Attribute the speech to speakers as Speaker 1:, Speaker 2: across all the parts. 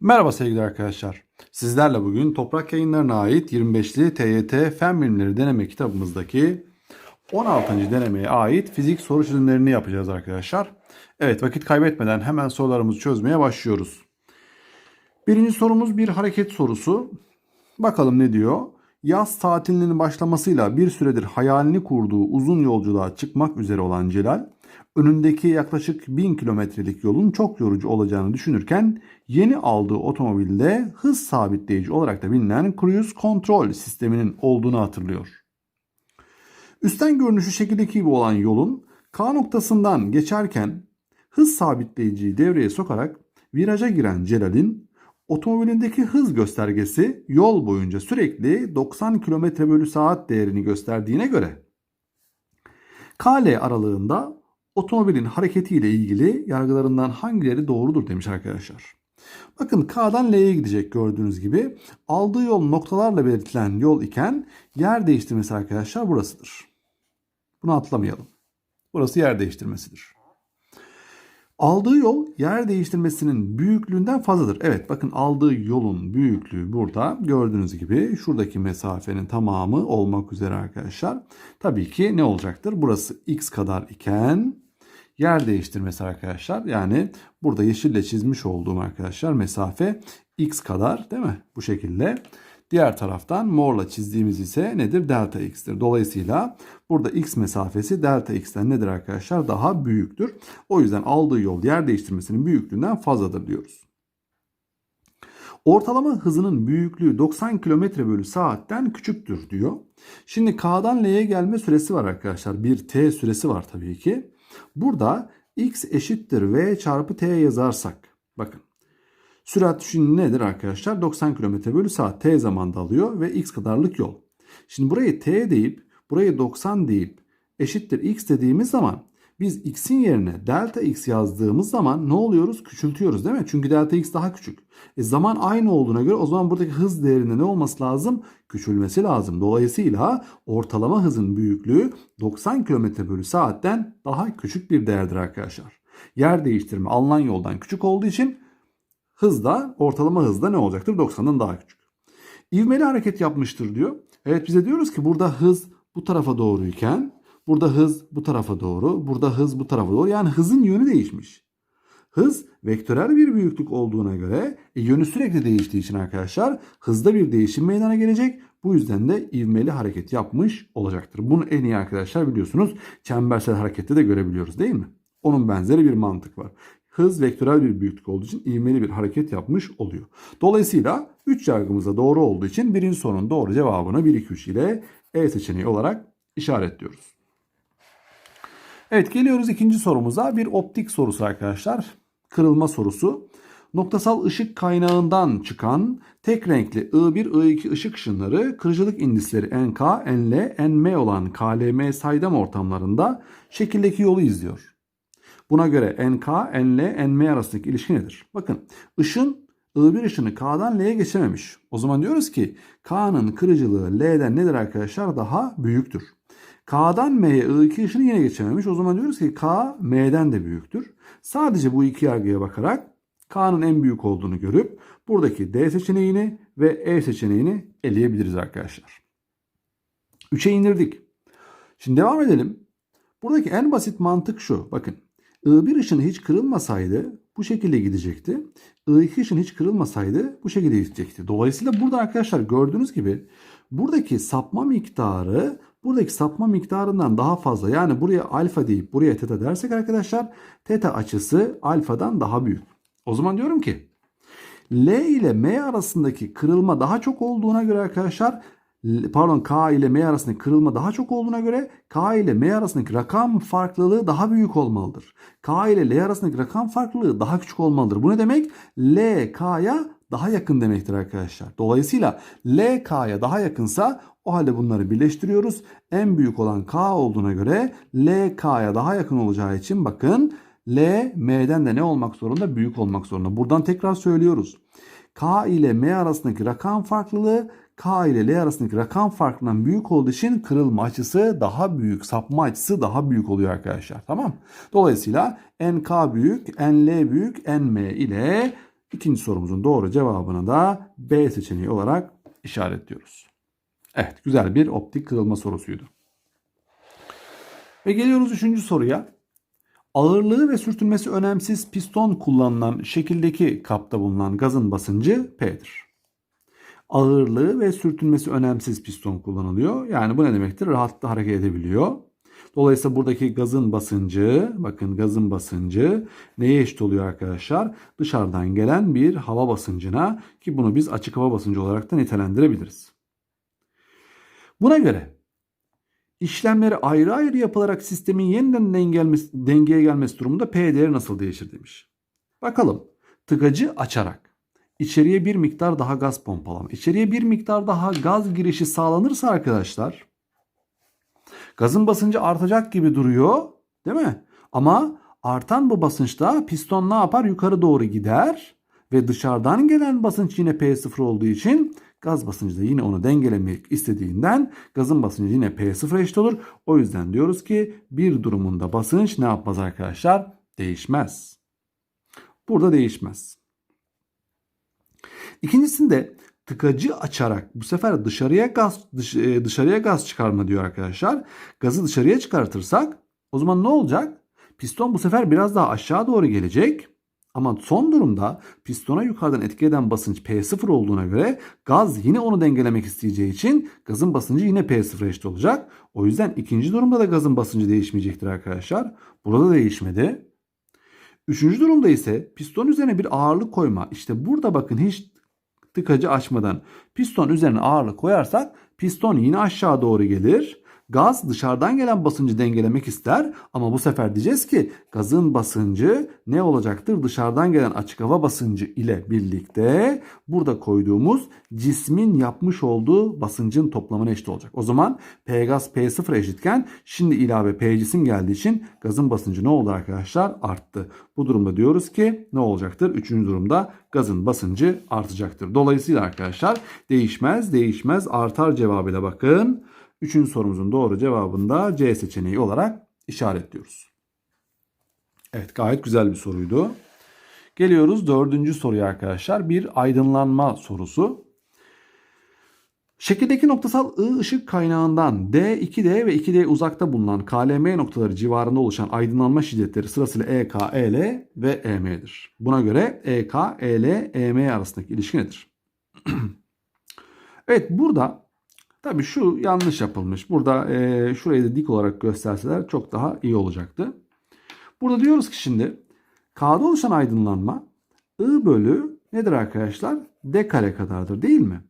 Speaker 1: Merhaba sevgili arkadaşlar. Sizlerle bugün Toprak Yayınları'na ait 25'li TYT Fen Bilimleri deneme kitabımızdaki 16. denemeye ait fizik soru çözümlerini yapacağız arkadaşlar. Evet vakit kaybetmeden hemen sorularımızı çözmeye başlıyoruz. Birinci sorumuz bir hareket sorusu. Bakalım ne diyor? Yaz tatilinin başlamasıyla bir süredir hayalini kurduğu uzun yolculuğa çıkmak üzere olan Celal, önündeki yaklaşık 1000 kilometrelik yolun çok yorucu olacağını düşünürken yeni aldığı otomobilde hız sabitleyici olarak da bilinen cruise control sisteminin olduğunu hatırlıyor. Üstten görünüşü şekildeki gibi olan yolun K noktasından geçerken hız sabitleyiciyi devreye sokarak viraja giren Celal'in otomobilindeki hız göstergesi yol boyunca sürekli 90 km bölü saat değerini gösterdiğine göre KL aralığında otomobilin hareketiyle ilgili yargılarından hangileri doğrudur demiş arkadaşlar. Bakın K'dan L'ye gidecek gördüğünüz gibi. Aldığı yol noktalarla belirtilen yol iken yer değiştirmesi arkadaşlar burasıdır. Bunu atlamayalım. Burası yer değiştirmesidir. Aldığı yol yer değiştirmesinin büyüklüğünden fazladır. Evet bakın aldığı yolun büyüklüğü burada gördüğünüz gibi şuradaki mesafenin tamamı olmak üzere arkadaşlar. Tabii ki ne olacaktır? Burası x kadar iken yer değiştirmesi arkadaşlar. Yani burada yeşille çizmiş olduğum arkadaşlar mesafe x kadar değil mi? Bu şekilde. Diğer taraftan morla çizdiğimiz ise nedir? Delta x'tir. Dolayısıyla burada x mesafesi delta x'ten nedir arkadaşlar? Daha büyüktür. O yüzden aldığı yol yer değiştirmesinin büyüklüğünden fazladır diyoruz. Ortalama hızının büyüklüğü 90 km bölü saatten küçüktür diyor. Şimdi K'dan L'ye gelme süresi var arkadaşlar. Bir T süresi var tabii ki. Burada x eşittir v çarpı t yazarsak bakın sürat şimdi nedir arkadaşlar 90 km bölü saat t zamanda alıyor ve x kadarlık yol. Şimdi burayı t deyip burayı 90 deyip eşittir x dediğimiz zaman biz x'in yerine delta x yazdığımız zaman ne oluyoruz? Küçültüyoruz değil mi? Çünkü delta x daha küçük. E zaman aynı olduğuna göre o zaman buradaki hız değerinde ne olması lazım? Küçülmesi lazım. Dolayısıyla ortalama hızın büyüklüğü 90 km bölü saatten daha küçük bir değerdir arkadaşlar. Yer değiştirme alınan yoldan küçük olduğu için hızda ortalama hızda ne olacaktır? 90'dan daha küçük. İvmeli hareket yapmıştır diyor. Evet bize diyoruz ki burada hız bu tarafa doğruyken Burada hız bu tarafa doğru, burada hız bu tarafa doğru. Yani hızın yönü değişmiş. Hız vektörel bir büyüklük olduğuna göre e, yönü sürekli değiştiği için arkadaşlar hızda bir değişim meydana gelecek. Bu yüzden de ivmeli hareket yapmış olacaktır. Bunu en iyi arkadaşlar biliyorsunuz çembersel harekette de görebiliyoruz değil mi? Onun benzeri bir mantık var. Hız vektörel bir büyüklük olduğu için ivmeli bir hareket yapmış oluyor. Dolayısıyla 3 yargımızda doğru olduğu için birinci sorunun doğru cevabını 1 2 3 ile E seçeneği olarak işaretliyoruz. Evet geliyoruz ikinci sorumuza. Bir optik sorusu arkadaşlar. Kırılma sorusu. Noktasal ışık kaynağından çıkan tek renkli I1, I2 ışık ışınları kırıcılık indisleri NK, NL, NM olan KLM saydam ortamlarında şekildeki yolu izliyor. Buna göre NK, NL, NM arasındaki ilişki nedir? Bakın ışın I1 ışını K'dan L'ye geçememiş. O zaman diyoruz ki K'nın kırıcılığı L'den nedir arkadaşlar? Daha büyüktür. K'dan M'ye I2 ışını yine geçememiş. O zaman diyoruz ki K M'den de büyüktür. Sadece bu iki yargıya bakarak K'nın en büyük olduğunu görüp buradaki D seçeneğini ve E seçeneğini eleyebiliriz arkadaşlar. 3'e indirdik. Şimdi devam edelim. Buradaki en basit mantık şu. Bakın I1 ışını hiç kırılmasaydı bu şekilde gidecekti. I2 ışını hiç kırılmasaydı bu şekilde gidecekti. Dolayısıyla burada arkadaşlar gördüğünüz gibi buradaki sapma miktarı buradaki sapma miktarından daha fazla. Yani buraya alfa deyip buraya teta dersek arkadaşlar teta açısı alfadan daha büyük. O zaman diyorum ki L ile M arasındaki kırılma daha çok olduğuna göre arkadaşlar pardon K ile M arasındaki kırılma daha çok olduğuna göre K ile M arasındaki rakam farklılığı daha büyük olmalıdır. K ile L arasındaki rakam farklılığı daha küçük olmalıdır. Bu ne demek? L K'ya daha yakın demektir arkadaşlar. Dolayısıyla L K'ya daha yakınsa o halde bunları birleştiriyoruz. En büyük olan K olduğuna göre L K'ya daha yakın olacağı için bakın L M'den de ne olmak zorunda? Büyük olmak zorunda. Buradan tekrar söylüyoruz. K ile M arasındaki rakam farklılığı K ile L arasındaki rakam farkından büyük olduğu için kırılma açısı daha büyük, sapma açısı daha büyük oluyor arkadaşlar. Tamam. Dolayısıyla NK büyük, NL büyük, NM ile İkinci sorumuzun doğru cevabını da B seçeneği olarak işaretliyoruz. Evet güzel bir optik kırılma sorusuydu. Ve geliyoruz üçüncü soruya. Ağırlığı ve sürtünmesi önemsiz piston kullanılan şekildeki kapta bulunan gazın basıncı P'dir. Ağırlığı ve sürtünmesi önemsiz piston kullanılıyor. Yani bu ne demektir? Rahatlıkla hareket edebiliyor. Dolayısıyla buradaki gazın basıncı, bakın gazın basıncı neye eşit oluyor arkadaşlar? Dışarıdan gelen bir hava basıncına ki bunu biz açık hava basıncı olarak da nitelendirebiliriz. Buna göre işlemleri ayrı ayrı yapılarak sistemin yeniden dengelmesi, dengeye gelmesi durumunda P değeri nasıl değişir demiş. Bakalım tıkacı açarak içeriye bir miktar daha gaz pompalama. İçeriye bir miktar daha gaz girişi sağlanırsa arkadaşlar gazın basıncı artacak gibi duruyor değil mi? Ama artan bu basınçta piston ne yapar? Yukarı doğru gider ve dışarıdan gelen basınç yine P0 olduğu için gaz basıncı da yine onu dengelemek istediğinden gazın basıncı yine P0 eşit olur. O yüzden diyoruz ki bir durumunda basınç ne yapmaz arkadaşlar? Değişmez. Burada değişmez. İkincisinde tıkacı açarak bu sefer dışarıya gaz dış, e, dışarıya gaz çıkarma diyor arkadaşlar. Gazı dışarıya çıkartırsak o zaman ne olacak? Piston bu sefer biraz daha aşağı doğru gelecek. Ama son durumda pistona yukarıdan etki eden basınç P0 olduğuna göre gaz yine onu dengelemek isteyeceği için gazın basıncı yine P0 eşit olacak. O yüzden ikinci durumda da gazın basıncı değişmeyecektir arkadaşlar. Burada değişmedi. Üçüncü durumda ise piston üzerine bir ağırlık koyma. İşte burada bakın hiç tıkacı açmadan piston üzerine ağırlık koyarsak piston yine aşağı doğru gelir. Gaz dışarıdan gelen basıncı dengelemek ister ama bu sefer diyeceğiz ki gazın basıncı ne olacaktır? Dışarıdan gelen açık hava basıncı ile birlikte burada koyduğumuz cismin yapmış olduğu basıncın toplamına eşit olacak. O zaman P gaz P0 eşitken şimdi ilave P cisim geldiği için gazın basıncı ne oldu arkadaşlar? Arttı. Bu durumda diyoruz ki ne olacaktır? Üçüncü durumda gazın basıncı artacaktır. Dolayısıyla arkadaşlar değişmez değişmez artar cevabıyla bakın. Üçüncü sorumuzun doğru cevabında C seçeneği olarak işaretliyoruz. Evet gayet güzel bir soruydu. Geliyoruz dördüncü soruya arkadaşlar. Bir aydınlanma sorusu. Şekildeki noktasal I ışık kaynağından D, 2D ve 2D uzakta bulunan KLM noktaları civarında oluşan aydınlanma şiddetleri sırasıyla EK, EL ve EM'dir. Buna göre EK, EL, EM arasındaki ilişki nedir? evet burada Tabii şu yanlış yapılmış. Burada e, şurayı da dik olarak gösterseler çok daha iyi olacaktı. Burada diyoruz ki şimdi K'da oluşan aydınlanma I bölü nedir arkadaşlar? D kare kadardır değil mi?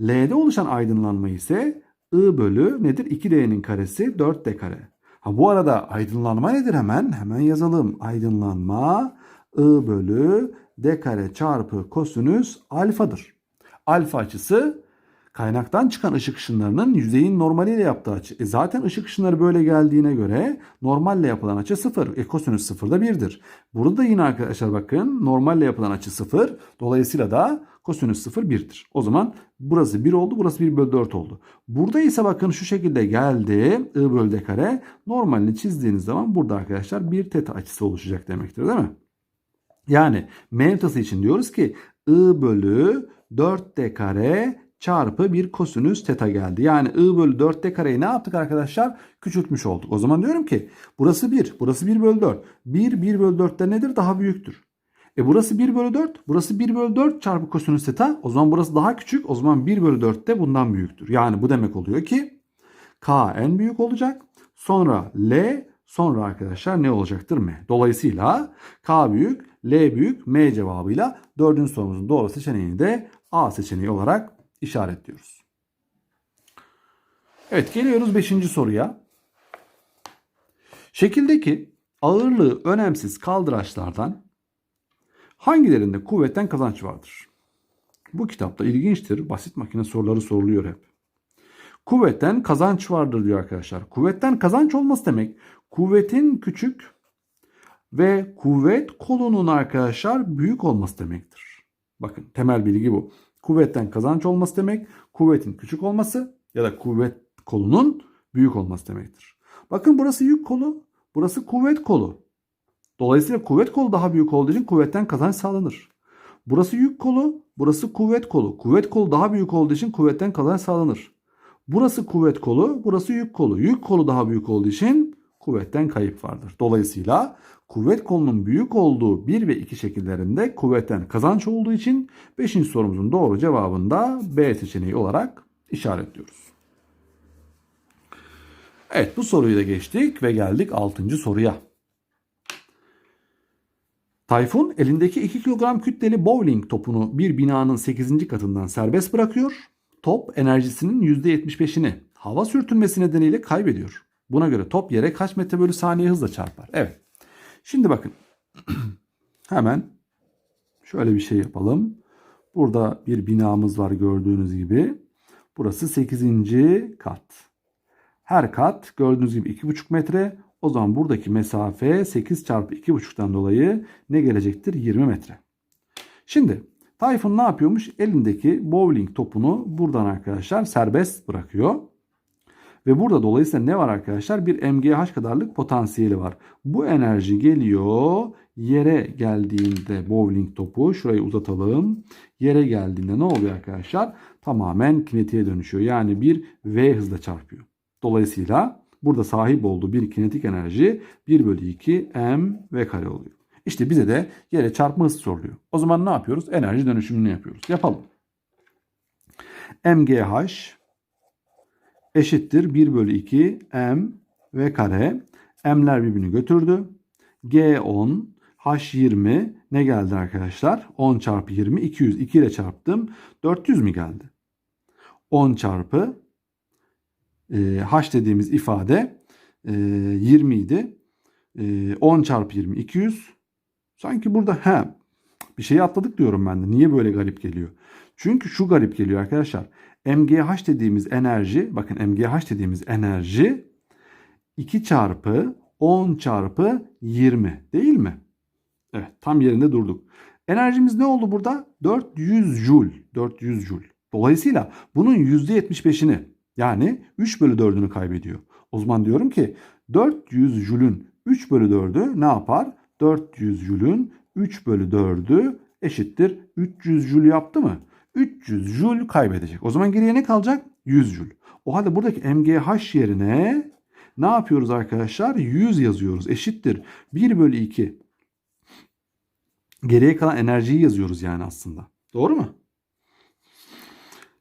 Speaker 1: L'de oluşan aydınlanma ise I bölü nedir? 2D'nin karesi 4D kare. Ha bu arada aydınlanma nedir hemen? Hemen yazalım. Aydınlanma I bölü D kare çarpı kosinüs alfadır. Alfa açısı kaynaktan çıkan ışık ışınlarının yüzeyin normaliyle yaptığı açı. E zaten ışık ışınları böyle geldiğine göre normalle yapılan açı 0. Kosinüs 0 da 1'dir. Burada da yine arkadaşlar bakın normalle yapılan açı 0. Dolayısıyla da kosinüs 0 1'dir. O zaman burası 1 oldu burası 1 bölü 4 oldu. Burada ise bakın şu şekilde geldi. I bölü d kare. Normalini çizdiğiniz zaman burada arkadaşlar bir teta açısı oluşacak demektir değil mi? Yani m notası için diyoruz ki I bölü 4D kare çarpı bir kosinüs teta geldi. Yani I bölü 4D kareyi ne yaptık arkadaşlar? Küçültmüş olduk. O zaman diyorum ki burası 1, burası 1 bölü 4. 1, 1 bölü 4'te nedir? Daha büyüktür. E burası 1 bölü 4, burası 1 bölü 4 çarpı kosinüs teta. O zaman burası daha küçük. O zaman 1 bölü 4 de bundan büyüktür. Yani bu demek oluyor ki K en büyük olacak. Sonra L, sonra arkadaşlar ne olacaktır? M. Dolayısıyla K büyük, L büyük, M cevabıyla dördüncü sorumuzun doğru seçeneğini de A seçeneği olarak işaretliyoruz. Evet geliyoruz 5. soruya. Şekildeki ağırlığı önemsiz kaldıraçlardan hangilerinde kuvvetten kazanç vardır? Bu kitapta ilginçtir. Basit makine soruları soruluyor hep. Kuvvetten kazanç vardır diyor arkadaşlar. Kuvvetten kazanç olması demek kuvvetin küçük ve kuvvet kolunun arkadaşlar büyük olması demektir. Bakın temel bilgi bu. Kuvvetten kazanç olması demek, kuvvetin küçük olması ya da kuvvet kolunun büyük olması demektir. Bakın burası yük kolu, burası kuvvet kolu. Dolayısıyla kuvvet kolu daha büyük olduğu için kuvvetten kazanç sağlanır. Burası yük kolu, burası kuvvet kolu. Kuvvet kolu daha büyük olduğu için kuvvetten kazanç sağlanır. Burası kuvvet kolu, burası yük kolu. Yük kolu daha büyük olduğu için kuvvetten kayıp vardır. Dolayısıyla kuvvet kolunun büyük olduğu 1 ve 2 şekillerinde kuvvetten kazanç olduğu için 5. sorumuzun doğru cevabında B seçeneği olarak işaretliyoruz. Evet bu soruyu da geçtik ve geldik 6. soruya. Tayfun elindeki 2 kilogram kütleli bowling topunu bir binanın 8. katından serbest bırakıyor. Top enerjisinin %75'ini hava sürtünmesi nedeniyle kaybediyor. Buna göre top yere kaç metre bölü saniye hızla çarpar? Evet. Şimdi bakın. Hemen şöyle bir şey yapalım. Burada bir binamız var gördüğünüz gibi. Burası 8. kat. Her kat gördüğünüz gibi 2,5 metre. O zaman buradaki mesafe 8 çarpı 2,5'tan dolayı ne gelecektir? 20 metre. Şimdi Tayfun ne yapıyormuş? Elindeki bowling topunu buradan arkadaşlar serbest bırakıyor. Ve burada dolayısıyla ne var arkadaşlar? Bir MGH kadarlık potansiyeli var. Bu enerji geliyor yere geldiğinde bowling topu şurayı uzatalım. Yere geldiğinde ne oluyor arkadaşlar? Tamamen kinetiğe dönüşüyor. Yani bir V hızla çarpıyor. Dolayısıyla burada sahip olduğu bir kinetik enerji 1 bölü 2 m v kare oluyor. İşte bize de yere çarpma hızı soruluyor. O zaman ne yapıyoruz? Enerji dönüşümünü yapıyoruz. Yapalım. MGH eşittir 1 bölü 2 m v kare. M'ler birbirini götürdü. G10 H20 ne geldi arkadaşlar? 10 çarpı 20 200. 2 ile çarptım. 400 mi geldi? 10 çarpı e, H dediğimiz ifade e, 20 idi. E, 10 çarpı 20 200. Sanki burada he bir şeyi atladık diyorum ben de. Niye böyle garip geliyor? Çünkü şu garip geliyor arkadaşlar. MGH dediğimiz enerji bakın MGH dediğimiz enerji 2 çarpı 10 çarpı 20 değil mi? Evet tam yerinde durduk. Enerjimiz ne oldu burada? 400 joule. 400 joule. Dolayısıyla bunun %75'ini yani 3 bölü 4'ünü kaybediyor. O zaman diyorum ki 400 jülün 3 bölü 4'ü ne yapar? 400 jülün 3 bölü 4'ü eşittir 300 jül yaptı mı? 300 jül kaybedecek. O zaman geriye ne kalacak? 100 jül. O halde buradaki MGH yerine ne yapıyoruz arkadaşlar? 100 yazıyoruz. Eşittir 1 bölü 2. Geriye kalan enerjiyi yazıyoruz yani aslında. Doğru mu?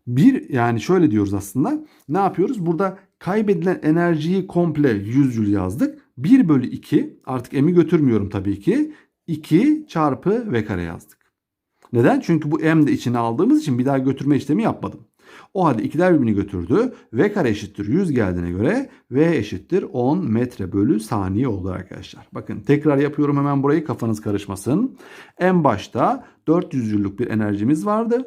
Speaker 1: Bir yani şöyle diyoruz aslında. Ne yapıyoruz? Burada kaybedilen enerjiyi komple 100 jül yazdık. 1 bölü 2 artık m'i götürmüyorum tabii ki. 2 çarpı v kare yazdık. Neden? Çünkü bu m de içine aldığımız için bir daha götürme işlemi yapmadım. O halde ikiler birbirini götürdü. V kare eşittir 100 geldiğine göre V eşittir 10 metre bölü saniye oldu arkadaşlar. Bakın tekrar yapıyorum hemen burayı kafanız karışmasın. En başta 400 jüllük bir enerjimiz vardı.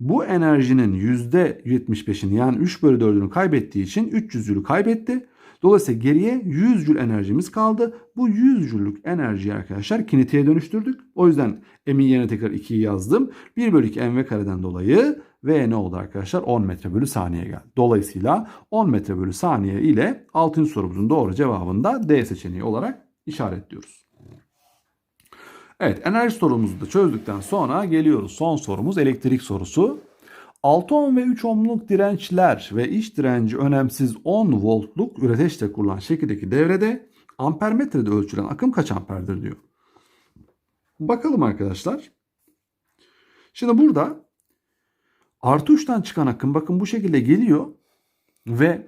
Speaker 1: Bu enerjinin %75'ini yani 3 bölü 4'ünü kaybettiği için 300 jülü kaybetti. Dolayısıyla geriye 100 jül enerjimiz kaldı. Bu 100 jüllük enerjiyi arkadaşlar kinetiğe dönüştürdük. O yüzden M'i yerine tekrar 2'yi yazdım. 1 bölü 2 mv kareden dolayı V ne oldu arkadaşlar? 10 metre bölü saniye geldi. Dolayısıyla 10 metre bölü saniye ile 6. sorumuzun doğru cevabında D seçeneği olarak işaretliyoruz. Evet enerji sorumuzu da çözdükten sonra geliyoruz. Son sorumuz elektrik sorusu. 6 ohm ve 3 ohmluk dirençler ve iç direnci önemsiz 10 voltluk üreteçle kurulan şekildeki devrede ampermetrede ölçülen akım kaç amperdir diyor. Bakalım arkadaşlar. Şimdi burada artı uçtan çıkan akım bakın bu şekilde geliyor ve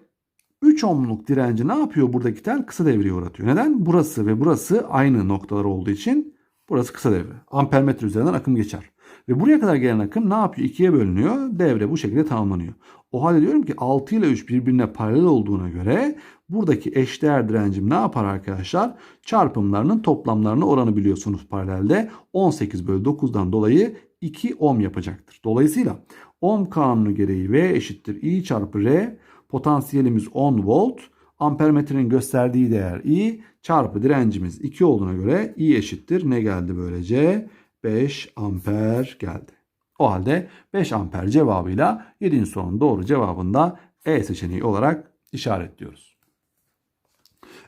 Speaker 1: 3 ohmluk direnci ne yapıyor buradaki tel? Kısa devreye uğratıyor. Neden? Burası ve burası aynı noktalar olduğu için burası kısa devre. Ampermetre üzerinden akım geçer. Ve buraya kadar gelen akım ne yapıyor? İkiye bölünüyor. Devre bu şekilde tamamlanıyor. O halde diyorum ki 6 ile 3 birbirine paralel olduğuna göre buradaki eşdeğer direncim ne yapar arkadaşlar? Çarpımlarının toplamlarını oranı biliyorsunuz paralelde. 18 bölü 9'dan dolayı 2 ohm yapacaktır. Dolayısıyla ohm kanunu gereği V eşittir I çarpı R. Potansiyelimiz 10 volt. Ampermetrenin gösterdiği değer I çarpı direncimiz 2 olduğuna göre I eşittir. Ne geldi böylece? 5 amper geldi. O halde 5 amper cevabıyla 7. sorunun doğru cevabında E seçeneği olarak işaretliyoruz.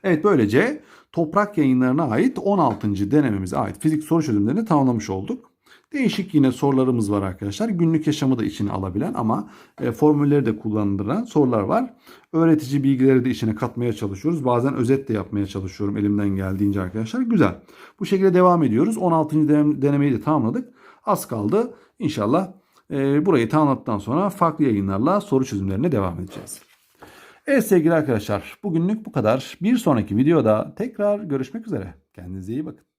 Speaker 1: Evet böylece toprak yayınlarına ait 16. denememize ait fizik soru çözümlerini tamamlamış olduk. Değişik yine sorularımız var arkadaşlar. Günlük yaşamı da içine alabilen ama e, formülleri de kullandıran sorular var. Öğretici bilgileri de içine katmaya çalışıyoruz. Bazen özet de yapmaya çalışıyorum elimden geldiğince arkadaşlar. Güzel. Bu şekilde devam ediyoruz. 16. denem- denemeyi de tamamladık. Az kaldı. İnşallah e, burayı tamamladıktan sonra farklı yayınlarla soru çözümlerine devam edeceğiz. Evet sevgili arkadaşlar bugünlük bu kadar. Bir sonraki videoda tekrar görüşmek üzere. Kendinize iyi bakın.